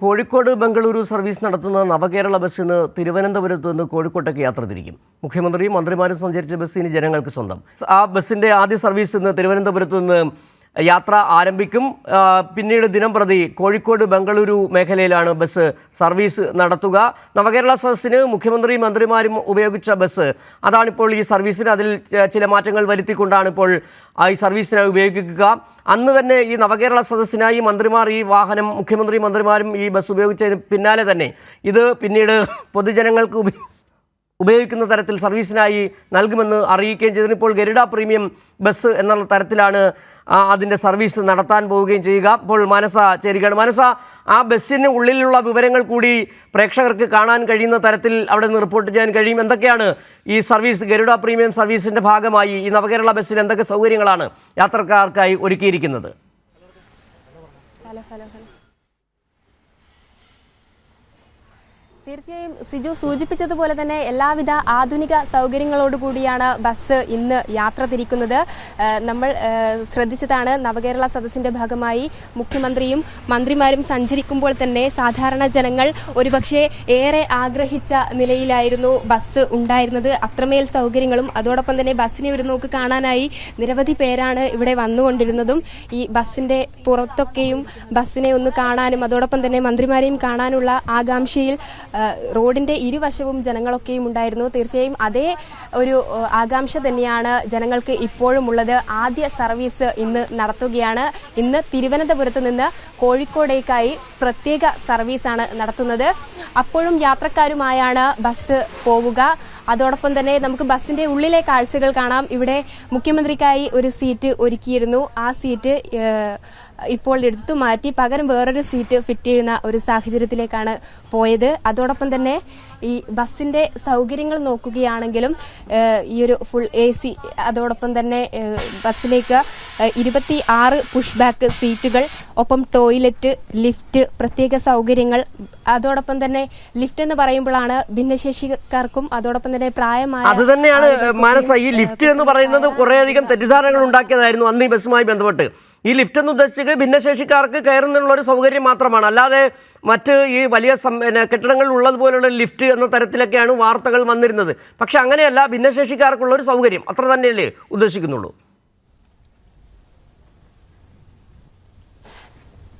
Kozhikode Bengaluru service നടത്തുന്ന നവകേരള bus ഇന്ന് തിരുവനന്തപുരത്ത് നിന്ന് കോഴിക്കോട്ടേക്ക് യാത്ര തിരിക്കും. മുഖ്യമന്ത്രിയും മന്ത്രിമാരും സഞ്ചരിച്ച ബസ് ഇനി ജനങ്ങൾക്ക് സ്വന്തം. ആ ബസ്സിന്റെ ആദ്യ സർവീസ് ഇന്ന് തിരുവനന്തപുരത്ത് നിന്ന് യാത്ര ആരംഭിക്കും. പിന്നീട് ദിനം പ്രതി കോഴിക്കോട് ബംഗളൂരു മേഖലയിലാണ് ബസ് സർവീസ് നടത്തുക. നവകേരള സദസ്സിന് മുഖ്യമന്ത്രിയും മന്ത്രിമാരും ഉപയോഗിച്ച ബസ്. അതാണിപ്പോൾ ഈ സർവീസിന് അതിൽ ചില മാറ്റങ്ങൾ വരുത്തിക്കൊണ്ടാണ് ഇപ്പോൾ ഈ സർവീസിനായി ഉപയോഗിക്കുക. അന്ന് തന്നെ ഈ നവകേരള സദസ്സിനായി മന്ത്രിമാർ ഈ വാഹനം മുഖ്യമന്ത്രി മന്ത്രിമാരും ഈ ബസ് ഉപയോഗിച്ചതിന് പിന്നാലെ തന്നെ ഇത് പിന്നീട് പൊതുജനങ്ങൾക്ക് ഉപയോഗിക്കുന്ന തരത്തിൽ സർവീസിനായി നൽകുമെന്ന് അറിയിക്കുകയും ചെയ്തതിനിപ്പോൾ ഗരുഡ പ്രീമിയം ബസ് എന്നുള്ള തരത്തിലാണ് അതിന്റെ സർവീസ് നടത്താൻ പോവുകയും ചെയ്യുക. അപ്പോൾ മനസ ചേരുകയാണ്. മനസ ആ ബസ്സിന് ഉള്ളിലുള്ള വിവരങ്ങൾ കൂടി പ്രേക്ഷകർക്ക് കാണാൻ കഴിയുന്ന തരത്തിൽ അവിടെ നിന്ന് റിപ്പോർട്ട് ചെയ്യാൻ കഴിയും. എന്തൊക്കെയാണ് ഈ സർവീസ് ഗരുഡ പ്രീമിയം സർവീസിന്റെ ഭാഗമായി ഈ നവകേരള ബസ്സിന് എന്തൊക്കെ സൗകര്യങ്ങളാണ് യാത്രക്കാർക്കായി ഒരുക്കിയിരിക്കുന്നത്? Hello hello hello. തീർച്ചയായും സിജു സൂചിപ്പിച്ചതുപോലെ തന്നെ എല്ലാവിധ ആധുനിക സൗകര്യങ്ങളോട് കൂടിയാണ് ബസ് ഇന്ന് യാത്ര തിരിക്കുന്നത്. നമ്മൾ ശ്രദ്ധിച്ചതാണ് നവകേരള സദസ്സിന്റെ ഭാഗമായി മുഖ്യമന്ത്രിയും മന്ത്രിമാരും സഞ്ചരിക്കുമ്പോൾ തന്നെ സാധാരണ ജനങ്ങൾ ഒരുപക്ഷെ ഏറെ ആഗ്രഹിച്ച നിലയിലായിരുന്നു ബസ് ഉണ്ടായിരുന്നത്. അത്രമേൽ സൗകര്യങ്ങളും അതോടൊപ്പം തന്നെ ബസ്സിനെ ഒരു നോക്ക് കാണാനായി നിരവധി പേരാണ് ഇവിടെ വന്നുകൊണ്ടിരുന്നതും. ഈ ബസ്സിന്റെ പുറത്തൊക്കെയും ബസ്സിനെ ഒന്ന് കാണാനും അതോടൊപ്പം തന്നെ മന്ത്രിമാരെയും കാണാനുള്ള ആകാംക്ഷയിൽ റോഡിന്റെ ഇരുവശവും ജനങ്ങളൊക്കെയും ഉണ്ടായിരുന്നു. തീർച്ചയായും അതേ ഒരു ആകാംക്ഷ തന്നെയാണ് ജനങ്ങൾക്ക് ഇപ്പോഴും ഉള്ളത് ആദ്യ സർവീസ് ഇന്ന് നടത്തുകയാണ്. ഇന്ന് തിരുവനന്തപുരത്ത് നിന്ന് കോഴിക്കോടേക്കായി പ്രത്യേക സർവീസാണ് നടത്തുന്നത്. അപ്പോഴും യാത്രക്കാരുമായാണ് ബസ് പോവുക. അതോടൊപ്പം തന്നെ നമുക്ക് ബസ്സിന്റെ ഉള്ളിലെ കാഴ്ചകൾ കാണാം. ഇവിടെ മുഖ്യമന്ത്രിക്കായി ഒരു സീറ്റ് ഒരുക്കിയിരുന്നു. ആ സീറ്റ് ഇപ്പോൾ എടുത്തു മാറ്റി പകരം വേറൊരു സീറ്റ് ഫിറ്റ് ചെയ്യുന്ന ഒരു സാഹചര്യത്തിലേക്കാണ് പോയത്. അതോടൊപ്പം തന്നെ ഈ ബസ്സിന്റെ സൗകര്യങ്ങൾ നോക്കുകയാണെങ്കിലും ഈ ഒരു ഫുൾ എ സി അതോടൊപ്പം തന്നെ ബസ്സിലേക്ക് ഇരുപത്തി ആറ് പുഷ് ബാക്ക് സീറ്റുകൾ ഒപ്പം ടോയ്ലറ്റ് ലിഫ്റ്റ് പ്രത്യേക സൗകര്യങ്ങൾ അതോടൊപ്പം തന്നെ ലിഫ്റ്റ് എന്ന് പറയുമ്പോഴാണ് ഭിന്നശേഷിക്കാർക്കും അതോടൊപ്പം തന്നെ പ്രായമായ അത് തന്നെയാണ് മാനസ ഈ ലിഫ്റ്റ് എന്ന് പറയുന്നത് കുറേയധികം തെറ്റിദ്ധാരണകൾ ഉണ്ടാക്കിയതായിരുന്നു അന്ന് ഈ ബസ്സുമായി ബന്ധപ്പെട്ട്. ഈ ലിഫ്റ്റ് എന്ന് ഉദ്ദേശിച്ചത് ഭിന്നശേഷിക്കാർക്ക് കയറുന്നതിനുള്ള ഒരു സൗകര്യം മാത്രമാണ്. അല്ലാതെ മറ്റ് ഈ വലിയ കെട്ടിടങ്ങളിൽ ഉള്ളതുപോലുള്ള ലിഫ്റ്റ് എന്ന തരത്തിലൊക്കെയാണ് വാർത്തകൾ വന്നിരുന്നത്. പക്ഷേ അങ്ങനെയല്ല ഭിന്നശേഷിക്കാർക്കുള്ള ഒരു സൗകര്യം. അത്ര തന്നെയല്ലേ ഉദ്ദേശിക്കുന്നുള്ളൂ.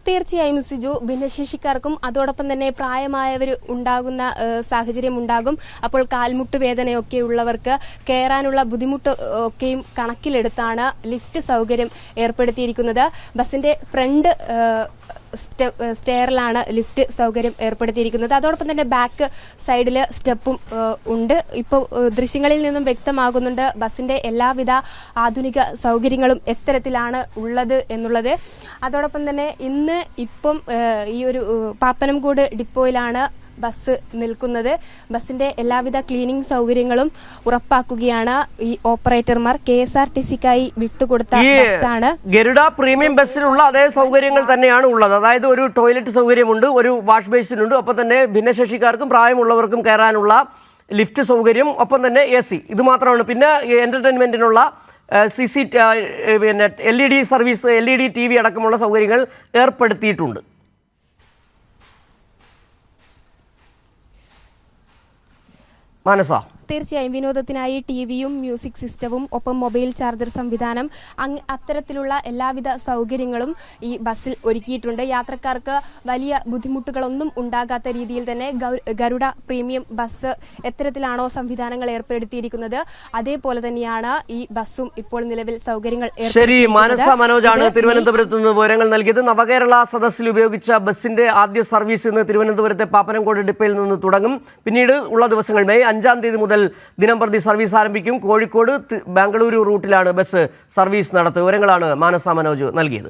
തീർച്ചയായും സിജു ഭിന്നശേഷിക്കാർക്കും അതോടൊപ്പം തന്നെ പ്രായമായവർ ഉണ്ടാകുന്ന സാഹചര്യം ഉണ്ടാകും അപ്പോൾ കാൽമുട്ട് വേദനയൊക്കെ ഉള്ളവർക്ക് കയറാനുള്ള ബുദ്ധിമുട്ട് ഒക്കെയും കണക്കിലെടുത്താണ് ലിഫ്റ്റ് സൗകര്യം ഏർപ്പെടുത്തിയിരിക്കുന്നത്. ബസിന്റെ ഫ്രണ്ട് സ്റ്റെയറിലാണ് ലിഫ്റ്റ് സൗകര്യം ഏർപ്പെടുത്തിയിരിക്കുന്നത്. അതോടൊപ്പം തന്നെ ബാക്ക് സൈഡിൽ സ്റ്റെപ്പും ഉണ്ട്. ഇപ്പോൾ ദൃശ്യങ്ങളിൽ നിന്നും വ്യക്തമാകുന്നുണ്ട് ബസ്സിന്റെ എല്ലാവിധ ആധുനിക സൗകര്യങ്ങളും എത്തരത്തിലാണ് ഉള്ളത് എന്നുള്ളത്. അതോടൊപ്പം തന്നെ ഇന്ന് ഇപ്പം ഈ ഒരു പാപ്പനംകൂട് ഡിപ്പോയിലാണ് ബസ് നിൽക്കുന്നത്. ബസ്സിന്റെ എല്ലാവിധ ക്ലീനിങ് സൗകര്യങ്ങളും ഉറപ്പാക്കുകയാണ് ഈ ഓപ്പറേറ്റർമാർ. കെ എസ് ആർ ടി സിക്കായി വിട്ടുകൊടുത്ത ബസ്സാണ്. ഗരുഡ പ്രീമിയം ബസ്സിലുള്ള അതേ സൗകര്യങ്ങൾ തന്നെയാണ് ഉള്ളത്. അതായത് ഒരു ടോയ്ലറ്റ് സൗകര്യമുണ്ട് ഒരു വാഷ് ബേസിനുണ്ട് ഒപ്പം തന്നെ ഭിന്നശേഷിക്കാർക്കും പ്രായമുള്ളവർക്കും കയറാനുള്ള ലിഫ്റ്റ് സൗകര്യം ഒപ്പം തന്നെ എ സി. ഇത് മാത്രമാണ്. പിന്നെ എന്റർടൈൻമെന്റിനുള്ള സി സി പിന്നെ L E D service L E D T V അടക്കമുള്ള സൗകര്യങ്ങൾ ഏർപ്പെടുത്തിയിട്ടുണ്ട്. മാനസ തീർച്ചയായും വിനോദത്തിനായി ടി വിയും മ്യൂസിക് സിസ്റ്റവും ഒപ്പം മൊബൈൽ ചാർജർ സംവിധാനം അത്തരത്തിലുള്ള എല്ലാവിധ സൗകര്യങ്ങളും ഈ ബസ്സിൽ ഒരുക്കിയിട്ടുണ്ട്. യാത്രക്കാർക്ക് വലിയ ബുദ്ധിമുട്ടുകളൊന്നും ഉണ്ടാകാത്ത രീതിയിൽ തന്നെ ഗരുഡ പ്രീമിയം ബസ് എത്തരത്തിലാണോ സംവിധാനങ്ങൾ ഏർപ്പെടുത്തിയിരിക്കുന്നത്. അതേപോലെ തന്നെയാണ് ഈ ബസ്സും ഇപ്പോൾ നിലവിൽ സൗകര്യങ്ങൾ ശരി. മാനസ മനോജാണ് തിരുവനന്തപുരത്ത് നിന്ന് വിവരങ്ങൾ നൽകിയത്. നവകേരള സദസ്സിൽ ഉപയോഗിച്ച ബസ്സിന്റെ ആദ്യ സർവീസ് ഇന്ന് തിരുവനന്തപുരത്തെ പാപ്പനംകോട് ഡിപ്പയിൽ നിന്ന് തുടങ്ങും. പിന്നീട് ഉള്ള ദിവസങ്ങൾ മെയ് അഞ്ചാം തീയതി മുതൽ ദിനം പ്രതി സർവീസ് ആരംഭിക്കും. കോഴിക്കോട് ബാംഗ്ലൂരു റൂട്ടിലാണ് ബസ് സർവീസ് നടത്തുക. വിവരങ്ങളാണ് മാനസ മനോജ് നൽകിയത്.